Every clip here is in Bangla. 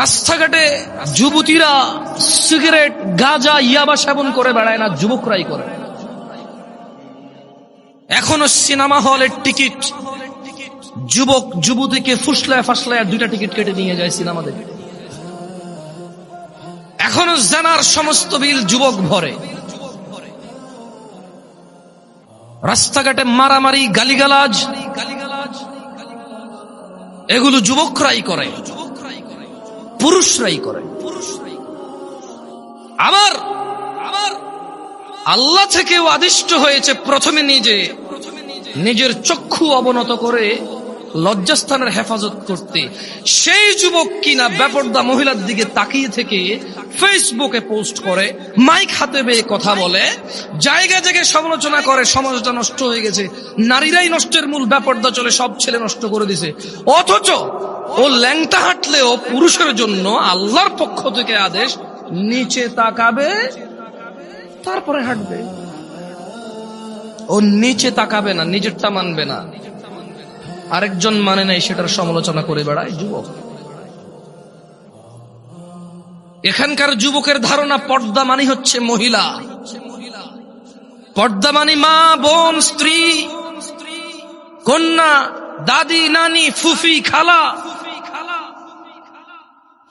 রাস্তাঘাটে যুবতীরা সিগারেট, গাঁজা, ইয়াবা সেবন করে বেড়ায় না, যুবকরাই করে। এখনও সিনেমা হলের টিকিট। যুবক, যুবতীকে ফুসলায় ফাসলায় দুইটা টিকিট কেটে নিয়ে যায় সিনেমা দেখে এখনও জানার সমস্ত বিল যুবক ভরে। রাস্তাঘাটে মারামারি, গালিগালাজ, এগুলো যুবকরাই করে। পুরুষরাই করে আবার আবার আল্লাহ থেকেও আদিষ্ট হয়েছে প্রথমে নিজে। নিজের চক্ষু অবনত করে লজ্জাস্থানের হেফাজত করতে। সেই যুবক কিনা বেপর্দা মহিলার দিকে তাকিয়ে থেকে ফেসবুকে পোস্ট করে, মাইক হাতে পেয়ে কথা বলে, জায়গা জায়গায় সমালোচনা করে, সমাজটা নষ্ট হয়ে গেছে। নারীরাই নষ্টের মূল ব্যাপারটা চলে, সব ছেলে নষ্ট করে দিছে। অথচ ও ল্যাংটা হাঁটলেও পুরুষের জন্য আল্লাহর পক্ষ থেকে আদেশ, নিচে তাকাবে, তারপরে হাঁটবে। ও নিচে তাকাবে না, নিজেরটা মানবে না। আরেকজন মানে নাই, সেটার সমালোচনা করে বেড়ায় যুবক। এখানকার যুবকের ধারণা, পর্দা মানি হচ্ছে মহিলা। পর্দা মানি মা, বোন, স্ত্রী, কন্যা, দাদি, নানি, ফুফি, খালা।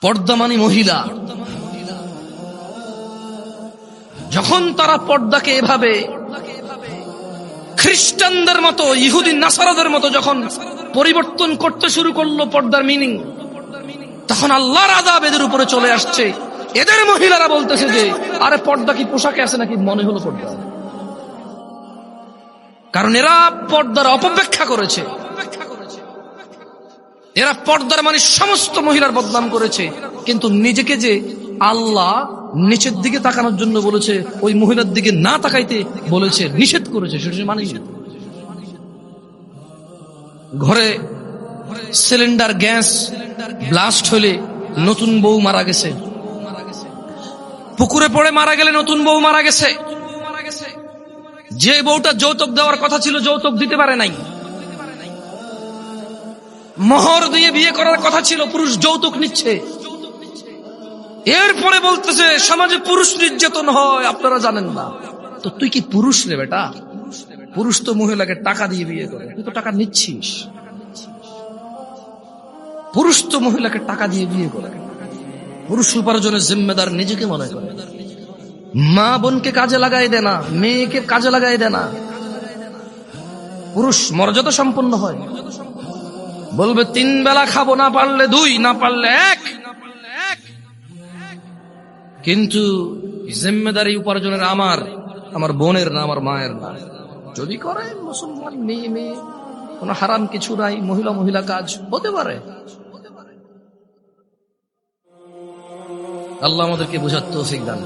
পর্দা মানি মহিলা। যখন তারা পর্দাকে এভাবে খ্রিস্টানদের মতো ইহুদিন নাসারাদের মতো যখন পরিবর্তন করতে শুরু করল পর্দার মিনিং তখন আল্লাহর আদাব এদের উপরে চলে আসছে। এদের মহিলারা বলতেছে যে, আরে পর্দা কি পোশাকে আছে নাকি? মনে হলো পর্দা। কারণ এরা পর্দার অপব্যাখ্যা করেছে। এরা পর্দার মানে সমস্ত মহিলার বদনাম করেছে। কিন্তু নিজেকে যে আল্লাহ নিচের দিকে তাকানোর জন্য বলেছে, ওই মহিলার দিকে না তাকাইতে বলেছে, নিষেধ করেছে, সেটা সে মানেই না। ঘরে সিলিন্ডার, গ্যাস ব্লাস্ট হলে নতুন বউ মারা গেছে। পুকুরে পড়ে মারা গেলে নতুন বউ মারা গেছে। যে বউটা যৌতুক দেওয়ার কথা ছিল, যৌতুক দিতে পারে নাই। মোহর দিয়ে বিয়ে করার কথা ছিল, পুরুষ যৌতুক নিচ্ছে। এরপরে বলতেছে, সমাজে পুরুষ নির্যাতন হয়, আপনারা জানেন না। তো তুই কি পুরুষ রে বেটা? পুরুষ তো মহিলাকে টাকা দিয়ে বিয়ে করে, তুই তো টাকা নিচ্ছিস। পুরুষ তো মহিলাকে টাকা দিয়ে বিয়ে করে। পুরুষ উপার্জনের জিম্মেদার নিজেকে মনে করে। মা বোনকে কাজে লাগাই দে না, মেয়েকে কাজে লাগাই দে না। পুরুষ মর্যাদা সম্পন্ন হয়। বলবে, তিন বেলা খাব, না পারলে দুই, না পারলে এক। কিন্তু জিম্মেদারি উপার্জনের আমার আমার বোনের না, আমার মায়ের না। যদি করে, মুসলমান, মেয়ে মেয়ে, কোন হারাম কিছু নাই, মহিলা মহিলা কাজ, হতে পারে। আল্লাহ আমাদেরকে বোঝার তৌফিক দান